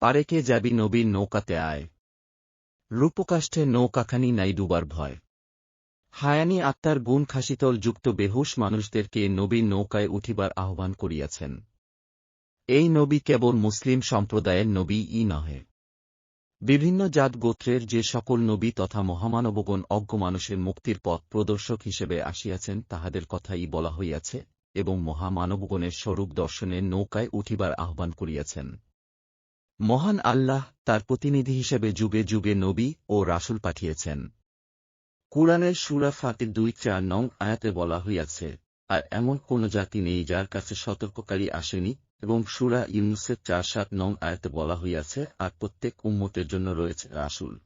পারেকে যাবি নবীর নৌকাতে আয়। রূপকাষ্ঠে নৌকাখানি নাই ডুবার ভয়। হায়ানি আত্মার গুণ খাসিতল যুক্ত বেহুশ মানুষদেরকে নবীর নৌকায় উঠিবার আহ্বান করিয়াছেন। এই নবী কেবল মুসলিম সম্প্রদায়ের নবী ই নহে। বিভিন্ন জাত গোত্রের যে সকল নবী তথা মহামানবগণ অজ্ঞ মানুষের মুক্তির পথ প্রদর্শক হিসেবে আসিয়াছেন, তাহাদের কথাই বলা হইয়াছে এবং মহামানবগণের স্বরূপ দর্শনের নৌকায় উঠিবার আহ্বান করিয়াছেন। মহান আল্লাহ তার প্রতিনিধি হিসেবে যুগে যুগে নবী ও রাসুল পাঠিয়েছেন। কুরআনের সুরা ফাতির দুই চার নং আয়াতে বলা হইয়াছে, আর এমন কোন জাতি নেই যার কাছে সতর্ককারী আসেনি এবং সুরা ইউনুসের চার সাত নং আয়াতে বলা হইয়াছে, আর প্রত্যেক উম্মতের জন্য রয়েছে রাসুল।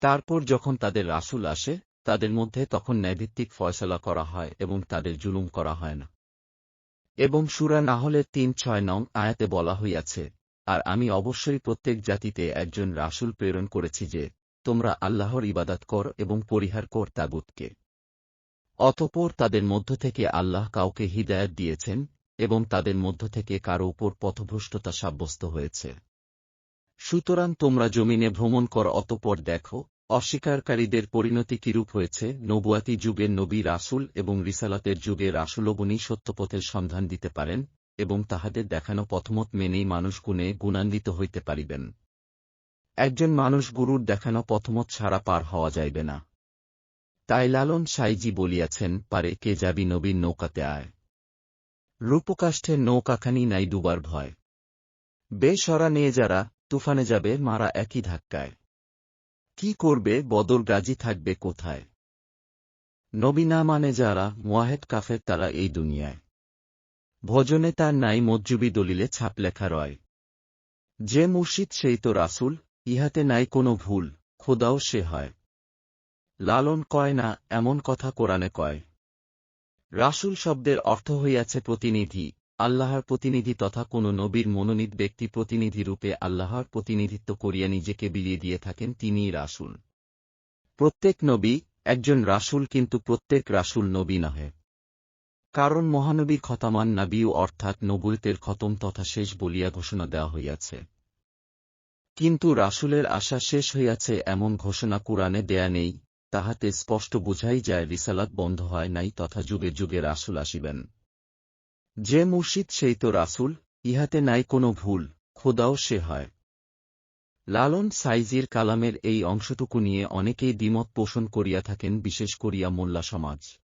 তারপর যখন তাদের রাসুল আসে, তাদের মধ্যে তখন ন্যায়ভিত্তিক ফয়সলা করা হয় এবং তাদের জুলুম করা হয় না। এবং সুরা না হলে তিন ছয় নং আয়াতে বলা হইয়াছে আর আমি অবশ্যই প্রত্যেক জাতিতে একজন রাসুল প্রেরণ করেছি যে, তোমরা আল্লাহর ইবাদাত কর এবং পরিহার কর তাগুতকে। অতপর তাদের মধ্য থেকে আল্লাহ কাউকে হিদায়ত দিয়েছেন এবং তাদের মধ্য থেকে কারও উপর পথভ্রষ্টতা সাব্যস্ত হয়েছে। সুতরাং তোমরা জমিনে ভ্রমণ কর, অতপর দেখো, অস্বীকারীদের পরিণতি কিরূপ হয়েছে, নবুয়াতি যুগের নবী রাসুল এবং রিসালাতের যুগে রাসুলবনী সত্যপথের সন্ধান দিতে পারেন এবং তাহাদের দেখানো পথমত মেনেই মানুষ গুণে গুণান্বিত হইতে পারিবেন। একজন মানুষ গুরুর দেখানো পথমত ছাড়া পার হওয়া যাইবে না। তাই লালন সাইজি বলিয়াছেন, পারে কে যাবি নবীর নৌকাতে আয়। রূপকাষ্ঠের নৌকাখানি নাই ডুবার ভয়। বেসরা নিয়ে যারা তুফানে যাবে, মারা একই ধাক্কায়। কি করবে, বদর গাজী থাকবে কোথায়? নবী না মানে যারা মোয়াহেদ কাফের, তারা এই দুনিয়ায়। ভজনে তার নাই মজ্জুবি দলিলে ছাপ লেখা রয়। যে মুর্শিদ সেই তো রাসুল, ইহাতে নাই কোনো ভুল, খোদাও সে হয়। লালন কয় না, এমন কথা কোরআনে কয়। রাসুল শব্দের অর্থ হইয়াছে প্রতিনিধি, আল্লাহর প্রতিনিধি তথা কোন নবীর মনোনীত ব্যক্তি প্রতিনিধি রূপে আল্লাহর প্রতিনিধিত্ব করিয়া নিজেকে বিলিয়ে দিয়ে থাকেন তিনিই রাসুল। প্রত্যেক নবী একজন রাসুল কিন্তু প্রত্যেক রাসুল নবী নহে। কারণ মহানবীর খতামান নাবিউ অর্থাৎ নবুয়তের খতম তথা শেষ বলিয়া ঘোষণা দেওয়া হইয়াছে। কিন্তু রাসুলের আশা শেষ হইয়াছে এমন ঘোষণা কুরআনে দেয়া নেই, তাহাতে স্পষ্ট বুঝাই যায় রিসালাত বন্ধ হয় নাই তথা যুগে যুগে রাসুল আসিবেন। যে মুর্শিদ সেই তো রাসুল, ইহাতে নাই কোনো ভুল, খোদাও সে হয়। লালন সাইজির কালামের এই অংশটুকু নিয়ে অনেকেই দ্বিমত পোষণ করিয়া থাকেন, বিশেষ করিয়া মোল্লা সমাজ।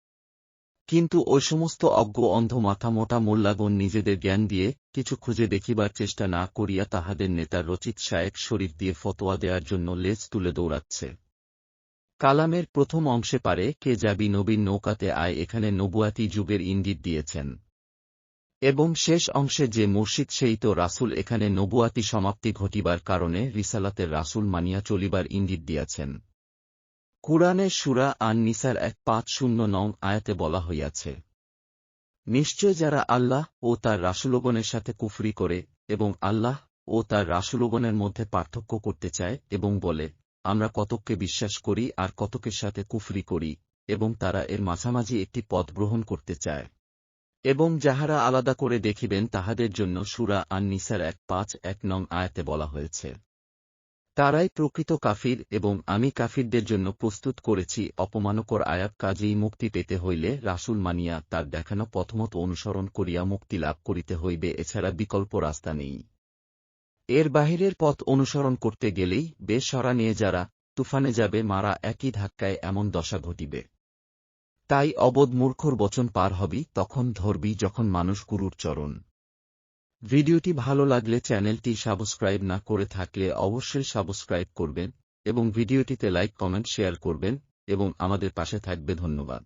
কিন্তু ওই সমস্ত অজ্ঞ অন্ধ মাথা মোটা মোল্লাগণ নিজেদের জ্ঞান দিয়ে কিছু খুঁজে দেখিবার চেষ্টা না করিয়া তাহাদের নেতার রচিত শায়েক শরীফ দিয়ে ফতোয়া দেওয়ার জন্য লেজ তুলে দৌড়াচ্ছে। কালামের প্রথম অংশে পারে, কে যাবি নবীন নৌকাতে আয়, এখানে নবুয়াতি যুগের ইঙ্গিত দিয়েছেন। এবং শেষ অংশে যে মুর্শিদ, সেই তো রাসুল, এখানে নবুয়াতি সমাপ্তি ঘটিবার কারণে রিসালাতের রাসুল মানিয়া চলিবার ইঙ্গিত দিয়াছেন। কুরআনের সুরা আন নিসার এক পাঁচ শূন্য নং আয়াতে বলা হইয়াছে, নিশ্চয় যারা আল্লাহ ও তার রাসুলগণের সাথে কুফরি করে এবং আল্লাহ ও তার রাসুলগণের মধ্যে পার্থক্য করতে চায় এবং বলে, আমরা কতককে বিশ্বাস করি আর কতকের সাথে কুফরি করি এবং তারা এর মাঝামাঝি একটি পথ গ্রহণ করতে চায়, এবং যাহারা আলাদা করে দেখিবেন তাহাদের জন্য সুরা আন নিসার এক পাঁচ এক নং আয়াতে বলা হয়েছে। তারাই প্রকৃত কাফির এবং আমি কাফিরদের জন্য প্রস্তুত করেছি, অপমানকর আয়াত কাজেই মুক্তি পেতে হইলে রাসুল মানিয়া তার দেখানো প্রথমত অনুসরণ করিয়া মুক্তি লাভ করিতে হইবে, এছাড়া বিকল্প রাস্তা নেই। এর বাহিরের পথ অনুসরণ করতে গেলেই বেশ সরা নিয়ে যারা তুফানে যাবে মারা একই ধাক্কায় এমন দশা ঘটিবে। তাই অবোধ মূর্খর বচন পার হবি, তখন ধরবি যখন মানুষ গুরুর চরণ। ভিডিওটি ভালো লাগলে চ্যানেলটি সাবস্ক্রাইব না করে থাকলে অবশ্যই সাবস্ক্রাইব করবেন এবং ভিডিওটিতে লাইক, কমেন্ট, শেয়ার করবেন এবং আমাদের পাশে থাকবে ধন্যবাদ।